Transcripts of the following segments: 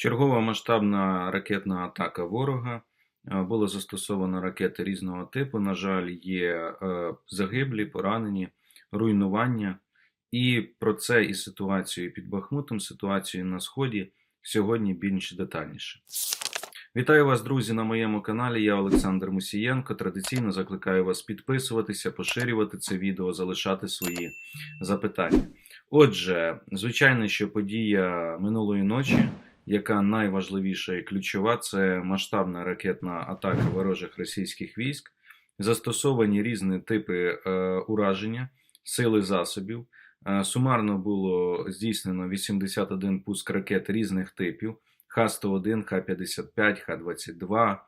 Чергова масштабна ракетна атака ворога. Е, Було застосовано ракети різного типу. На жаль, є е, загиблі, поранені, руйнування. І про це і ситуацію під Бахмутом, ситуацію на Сході сьогодні більш детальніше. Вітаю вас, друзі, на моєму каналі. Я Олександр Мусієнко. Традиційно закликаю вас підписуватися, поширювати це відео, залишати свої запитання. Отже, звичайно, що подія минулої ночі, яка найважливіша і ключова, це масштабна ракетна атака ворожих російських військ, застосовані різні типи е, ураження, сили засобів. Е, Сумарно було здійснено 81 пуск ракет різних типів: Х-101, Х-55, Х-22,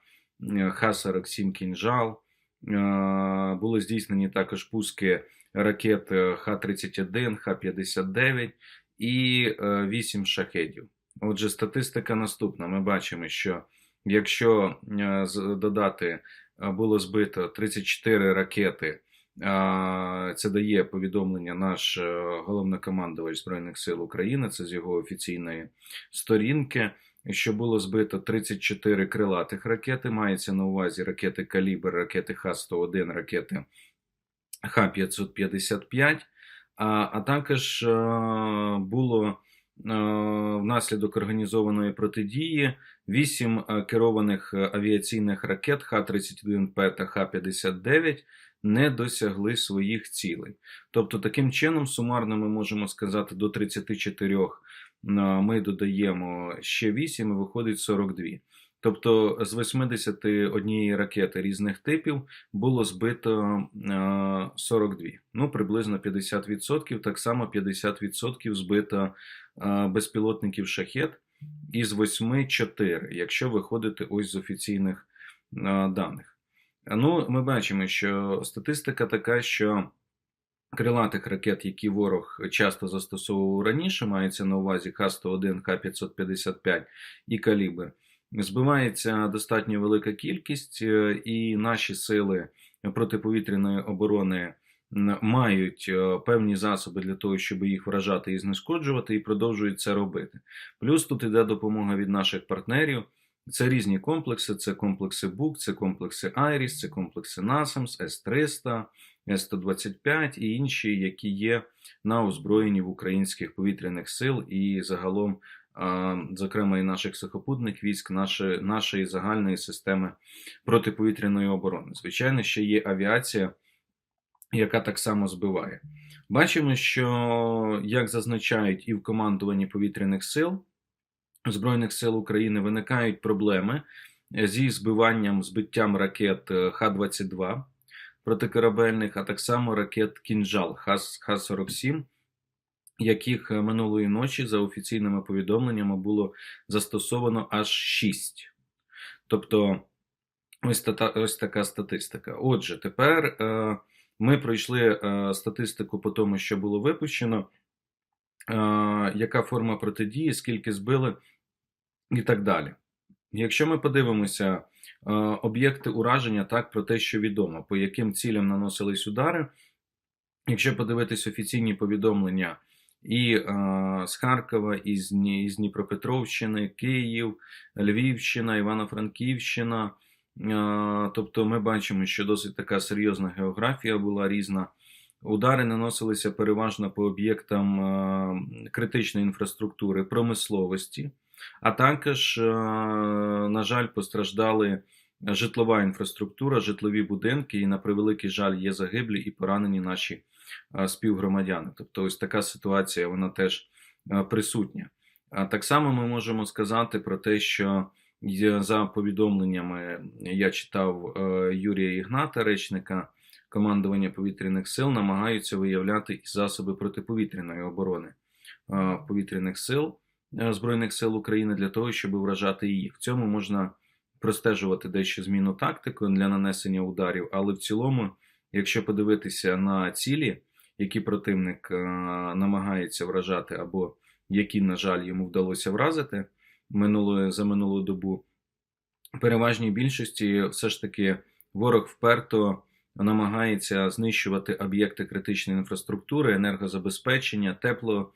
е, Х-47 «Кінжал». Е, Були здійснені також пуски ракет е, Х-31, Х-59 і 8 шахедів. Отже, статистика наступна. Ми бачимо, що якщо е, додати е, було збито 34 ракети, це дає повідомлення наш е, головнокомандувач Збройних сил України, це з його офіційної сторінки. Що було збито 34 крилатих ракети, мається на увазі ракети Калібр, ракети Х-101, ракети Х-555, а, а також е, було е, внаслідок організованої протидії 8 керованих е, авіаційних ракет Х-31П та Х-59 не досягли своїх цілей. Тобто, таким чином, сумарно ми можемо сказати, до 34 е, ми додаємо ще 8 і виходить 42. Тобто з 81 ракети різних типів було збито е, 42. Ну, приблизно 50%. Так само 50% збито е, безпілотників шахет із 8 4, якщо виходити ось з офіційних е, даних. Ну, ми бачимо, що статистика така, що крилатих ракет, які ворог часто застосовував раніше, мається на увазі Х-101, Х-555 і калібр, збивається достатньо велика кількість, е, і наші сили протиповітряної оборони мають е, певні засоби для того, щоб їх вражати і знешкоджувати, і продовжують це робити. Плюс тут іде допомога від наших партнерів. Це різні комплекси, це комплекси БУК, це комплекси Айріс, це комплекси NASAMS, С-300, С-125 і інші, які є на озброєнні в українських повітряних сил і загалом, зокрема, і наших сухопутних військ, нашої, нашої загальної системи протиповітряної оборони. Звичайно, ще є авіація, яка так само збиває. Бачимо, що, як зазначають і в командуванні повітряних сил, Збройних сил України виникають проблеми зі збиванням збиттям ракет е, Х-22 протикорабельних, а так само ракет Кінжал Х-47, яких е, минулої ночі, за офіційними повідомленнями, було застосовано аж 6. Тобто, ось, та, ось така статистика. Отже, тепер е, ми пройшли е, статистику по тому, що було випущено. Е, яка форма протидії, скільки збили і так далі. Якщо ми подивимося е, об'єкти ураження, так про те, що відомо, по яким цілям наносились удари, якщо подивитись офіційні повідомлення і е, з Харкова, і з, Дніпропетровщини, Київ, Львівщина, Івано-Франківщина, е, тобто ми бачимо, що досить така серйозна географія була різна. Удари наносилися переважно по об'єктам е, критичної інфраструктури промисловості, а також, на жаль, постраждали житлова інфраструктура, житлові будинки, і на превеликий жаль є загиблі і поранені наші співгромадяни. Тобто, ось така ситуація вона теж е, присутня. Так само ми можемо сказати про те, що за повідомленнями я читав е, Юрія Ігната, речника командування повітряних сил намагаються виявляти і засоби протиповітряної оборони е, повітряних сил е, Збройних сил України для того, щоб вражати їх. В цьому можна простежувати дещо зміну тактику для нанесення ударів, але в цілому, якщо подивитися на цілі, які противник е, намагається вражати, або які, на жаль, йому вдалося вразити минулої за минулу добу, переважній більшості все ж таки ворог вперто намагається знищувати об'єкти критичної інфраструктури, енергозабезпечення, тепло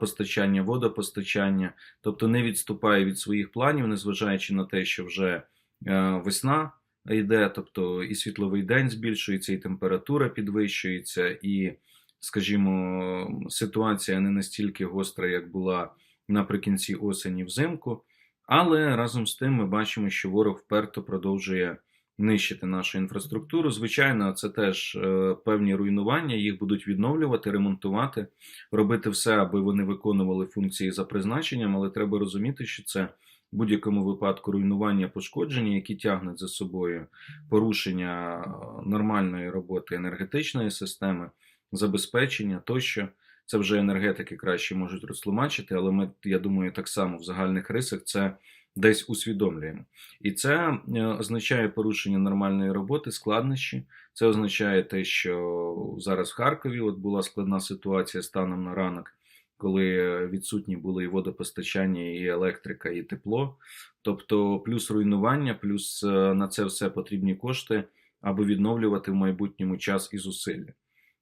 постачання, водопостачання, тобто не відступає від своїх планів, незважаючи на те, що вже е, весна йде, тобто і світловий день збільшується, і температура підвищується, і, скажімо, ситуація не настільки гостра, як була наприкінці осені взимку. Але разом з тим ми бачимо, що ворог вперто продовжує нищити нашу інфраструктуру. Звичайно, це теж е, певні руйнування, їх будуть відновлювати, ремонтувати, робити все, аби вони виконували функції за призначенням, але треба розуміти, що це будь-якому випадку руйнування пошкодження, які тягнуть за собою порушення е, нормальної роботи енергетичної системи, забезпечення тощо. Це вже енергетики краще можуть розтлумачити, але ми, я думаю, так само в загальних рисах це десь усвідомлюємо. І це е, означає порушення нормальної роботи, складнощі. Це означає те, що зараз в Харкові от була складна ситуація станом на ранок, коли відсутні були і водопостачання, і електрика, і тепло. Тобто, плюс руйнування, плюс е, на це все потрібні кошти, аби відновлювати в майбутньому час і зусилля.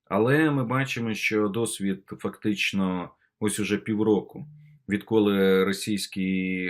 Але ми бачимо, що досвід фактично ось уже півроку, відколи російські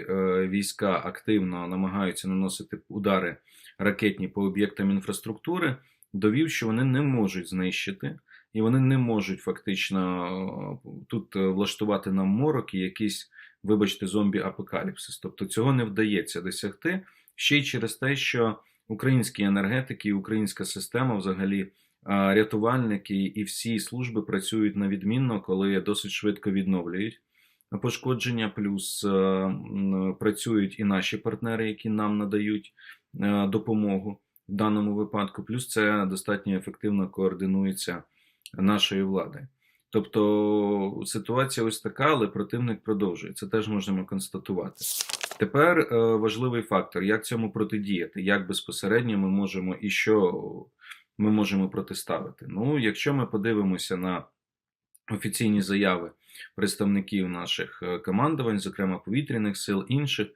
е, війська активно намагаються наносити удари ракетні по об'єктам інфраструктури, довів, що вони не можуть знищити, і вони не можуть фактично е, тут влаштувати нам морок і якийсь, вибачте, зомбі-апокаліпсис. Тобто цього не вдається досягти ще й через те, що українські енергетики українська система взагалі рятувальники і всі служби працюють на відмінно, коли досить швидко відновлюють пошкодження, плюс е, працюють і наші партнери, які нам надають е, допомогу в даному випадку. Плюс це достатньо ефективно координується нашою владою. Тобто ситуація ось така, але противник продовжує. Це теж можемо констатувати. Тепер е, важливий фактор, як цьому протидіяти, як безпосередньо ми можемо і що ми можемо протиставити. Ну, якщо ми подивимося на офіційні заяви представників наших е, командувань, зокрема повітряних сил, інших,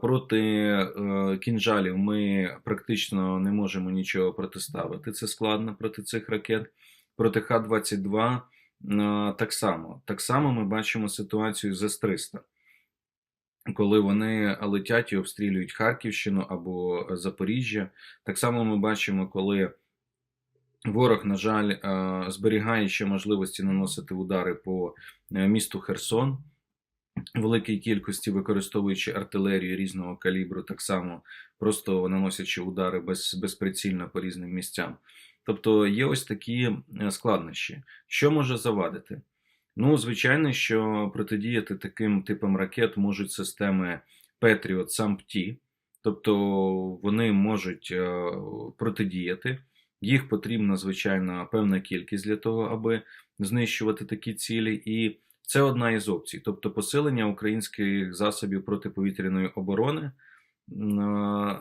проти е, кінжалів ми практично не можемо нічого протиставити. Це складно проти цих ракет. Проти Х-22 е, так само. Так само ми бачимо ситуацію з С-300 коли вони летять і обстрілюють Харківщину або Запоріжжя. Так само ми бачимо, коли ворог, на жаль, е, зберігає ще можливості наносити удари по е, місту Херсон. Великій кількості використовуючи артилерію різного калібру, так само просто наносячи удари без, безприцільно по різним місцям. Тобто є ось такі е, складнощі. Що може завадити? Ну, звичайно, що протидіяти таким типам ракет можуть системи Patriot SAMP-T, тобто вони можуть е, протидіяти. Їх потрібна, звичайно, певна кількість для того, аби знищувати такі цілі. І це одна із опцій, тобто посилення українських засобів протиповітряної оборони е,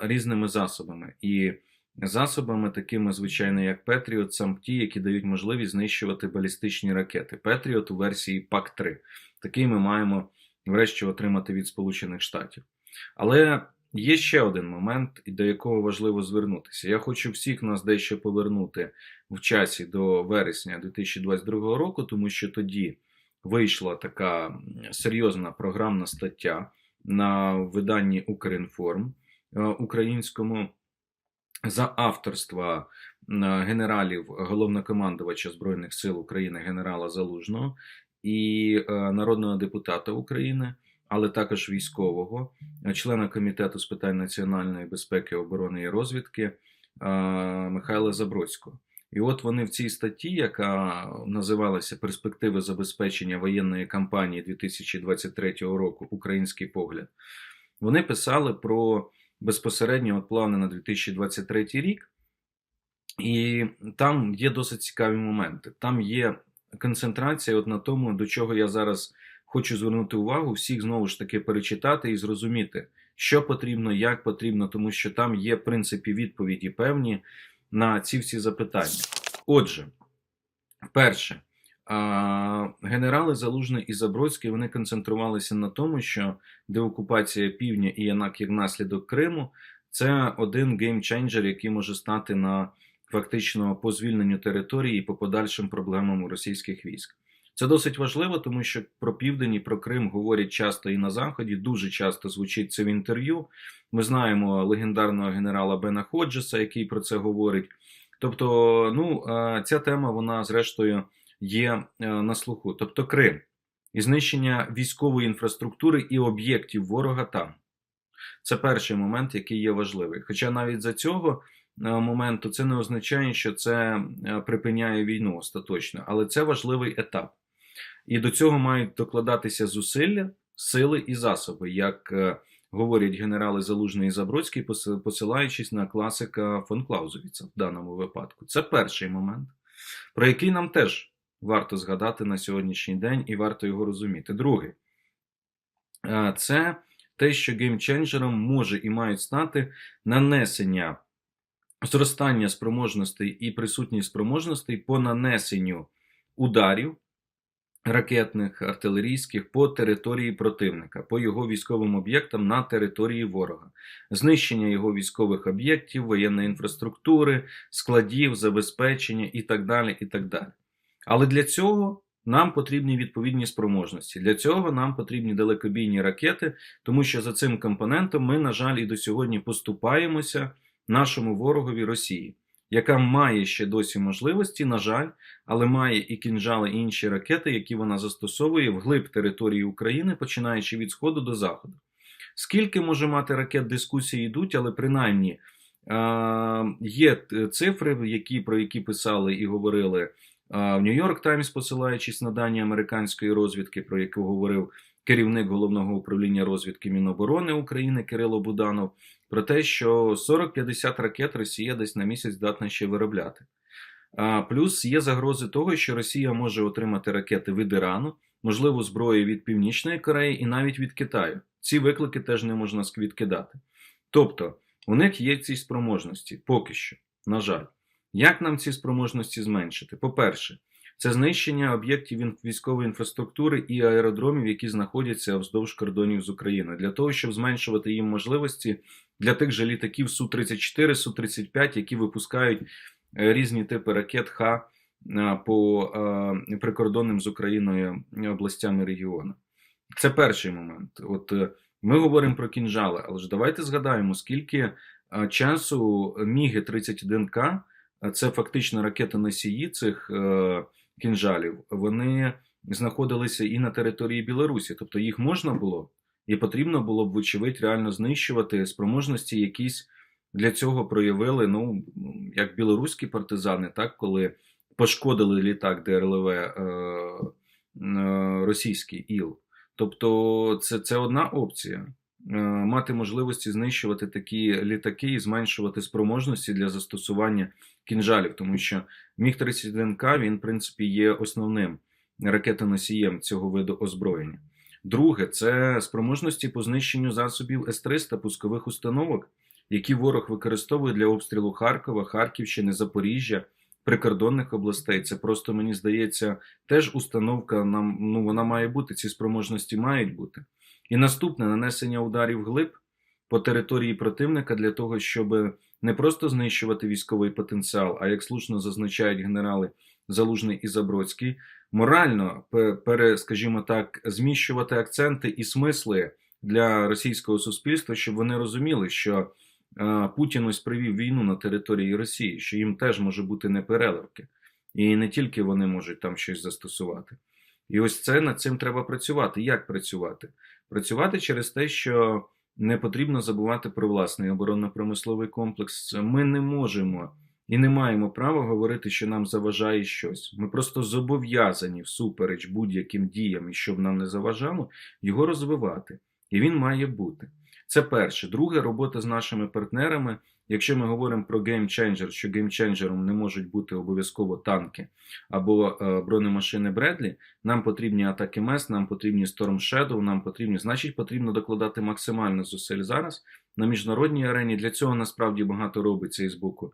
різними засобами. І засобами, такими, звичайно, як Петріот, сам ті, які дають можливість знищувати балістичні ракети. Петріот у версії ПАК-3. Такий ми маємо врешті отримати від Сполучених Штатів. Але є ще один момент, до якого важливо звернутися. Я хочу всіх нас дещо повернути в часі до вересня 2022 року, тому що тоді вийшла така серйозна програмна стаття на виданні Укрінформ е, українському за авторства генералів головнокомандувача Збройних сил України генерала Залужного і е, народного депутата України, але також військового, члена комітету з питань національної безпеки, оборони і розвідки е, Михайла Забродського. І от вони в цій статті, яка називалася Перспективи забезпечення воєнної кампанії 2023 року Український погляд, вони писали про безпосередньо от плани на 2023 рік, і там є досить цікаві моменти. Там є концентрація от на тому, до чого я зараз хочу звернути увагу, всіх знову ж таки перечитати і зрозуміти, що потрібно, як потрібно, тому що там є в принципі відповіді певні на ці всі запитання. Отже, перше, Генерали Залужний і Забродський вони концентрувалися на тому, що деокупація півдня і як як наслідок Криму це один геймченджер, який може стати на фактично по звільненню території і по подальшим проблемам російських військ. Це досить важливо, тому що про південь і про Крим говорять часто і на заході. Дуже часто звучить це в інтерв'ю. Ми знаємо легендарного генерала Бена Ходжеса, який про це говорить. Тобто, ну ця тема, вона зрештою є е, на слуху. Тобто, Крим і знищення військової інфраструктури і об'єктів ворога там. Це перший момент, який є важливий. Хоча навіть за цього е, моменту це не означає, що це припиняє війну остаточно, але це важливий етап. І до цього мають докладатися зусилля, сили і засоби, як говорять генерали Залужний і Забродський, посилаючись на класика фон Клаузовіца в даному випадку. Це перший момент, про який нам теж варто згадати на сьогоднішній день і варто його розуміти. Другий це те, що геймченджером може і мають стати нанесення зростання спроможностей і присутність спроможностей по нанесенню ударів ракетних, артилерійських по території противника, по його військовим об'єктам на території ворога, знищення його військових об'єктів, воєнної інфраструктури, складів, забезпечення і так далі. і так далі. Але для цього нам потрібні відповідні спроможності. Для цього нам потрібні далекобійні ракети, тому що за цим компонентом ми, на жаль, і до сьогодні поступаємося нашому ворогові Росії яка має ще досі можливості, на жаль, але має і кінжали, і інші ракети, які вона застосовує вглиб території України, починаючи від Сходу до Заходу. Скільки може мати ракет, дискусії йдуть, але принаймні є цифри, які, про які писали і говорили в Нью-Йорк Таймс, посилаючись на дані американської розвідки, про яку говорив керівник головного управління розвідки Міноборони України Кирило Буданов про те, що 40-50 ракет Росія десь на місяць здатна ще виробляти. Плюс є загрози того, що Росія може отримати ракети від Ірану, можливо, зброї від Північної Кореї і навіть від Китаю. Ці виклики теж не можна відкидати. Тобто, у них є ці спроможності поки що, на жаль. Як нам ці спроможності зменшити? По-перше, це знищення об'єктів військової інфраструктури і аеродромів, які знаходяться вздовж кордонів з Україною, для того, щоб зменшувати їм можливості для тих же літаків Су-34, Су-35, які випускають е, різні типи ракет Х е, по е, прикордонним з Україною областями регіону. Це перший момент. От ми говоримо про кінжали, але ж давайте згадаємо, скільки часу Міги 31К, це фактично ракети носії цих кінжалів, вони знаходилися і на території Білорусі, тобто їх можна було і потрібно було б, вочевидь, реально знищувати спроможності, якісь для цього проявили, ну як білоруські партизани, так коли пошкодили літак ДРЛВ е, е, російський ІЛ. Тобто, це, це одна опція. Е, мати можливості знищувати такі літаки і зменшувати спроможності для застосування кінжалів, тому що міг 31 к він, в принципі, є основним ракетоносієм цього виду озброєння. Друге, це спроможності по знищенню засобів С-300 пускових установок, які ворог використовує для обстрілу Харкова, Харківщини, Запоріжжя, прикордонних областей. Це просто мені здається теж установка. Нам ну вона має бути. Ці спроможності мають бути. І наступне нанесення ударів глиб по території противника для того, щоб не просто знищувати військовий потенціал, а як слушно зазначають генерали Залужний і Забродський, морально пере, скажімо так, зміщувати акценти і смисли для російського суспільства, щоб вони розуміли, що Путін ось привів війну на території Росії, що їм теж може бути непереливки, і не тільки вони можуть там щось застосувати. І ось це над цим треба працювати. Як працювати? Працювати через те, що не потрібно забувати про власний оборонно-промисловий комплекс. Ми не можемо і не маємо права говорити, що нам заважає щось. Ми просто зобов'язані всупереч будь-яким діям, і щоб нам не заважало, його розвивати. І він має бути. Це перше. Друге, робота з нашими партнерами. Якщо ми говоримо про геймченджер, що геймченджером не можуть бути обов'язково танки або е, бронемашини Бредлі, нам потрібні атаки МЕС, нам потрібні Storm Shadow, нам потрібні, значить, потрібно докладати максимально зусиль зараз на міжнародній арені. Для цього насправді багато робиться і з боку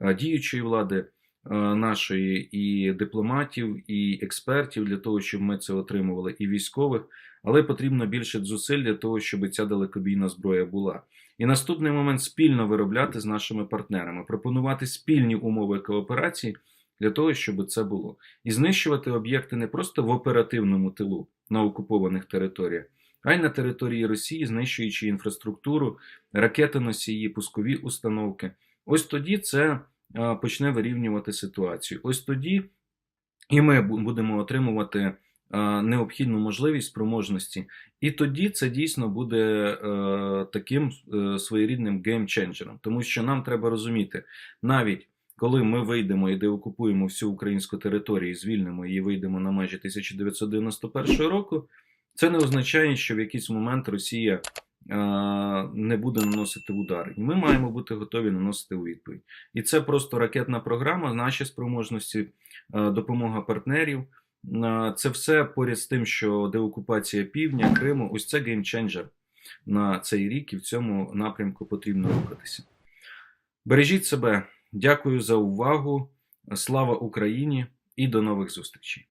Е, діючої влади е, нашої, і дипломатів, і експертів для того, щоб ми це отримували, і військових, але потрібно більше зусиль для того, щоб ця далекобійна зброя була. І наступний момент спільно виробляти з нашими партнерами, пропонувати спільні умови кооперації, для того, щоб це було. І знищувати об'єкти не просто в оперативному тилу на окупованих територіях, а й на території Росії, знищуючи інфраструктуру, ракетоносії, пускові установки. Ось тоді це е, почне вирівнювати ситуацію. Ось тоді і ми будемо отримувати необхідну можливість спроможності. І тоді це дійсно буде е, таким е, своєрідним геймченджером. Тому що нам треба розуміти, навіть коли ми вийдемо і деокупуємо всю українську територію, звільнимо її, вийдемо на межі 1991 року, це не означає, що в якийсь момент Росія е, не буде наносити удари. І ми маємо бути готові наносити у відповідь. І це просто ракетна програма, наші спроможності, е, допомога партнерів. Е, Це все поряд з тим, що деокупація півдня, Криму, ось це геймченджер на цей рік, і в цьому напрямку потрібно рухатися. Бережіть себе. Дякую за увагу. Слава Україні і до нових зустрічей.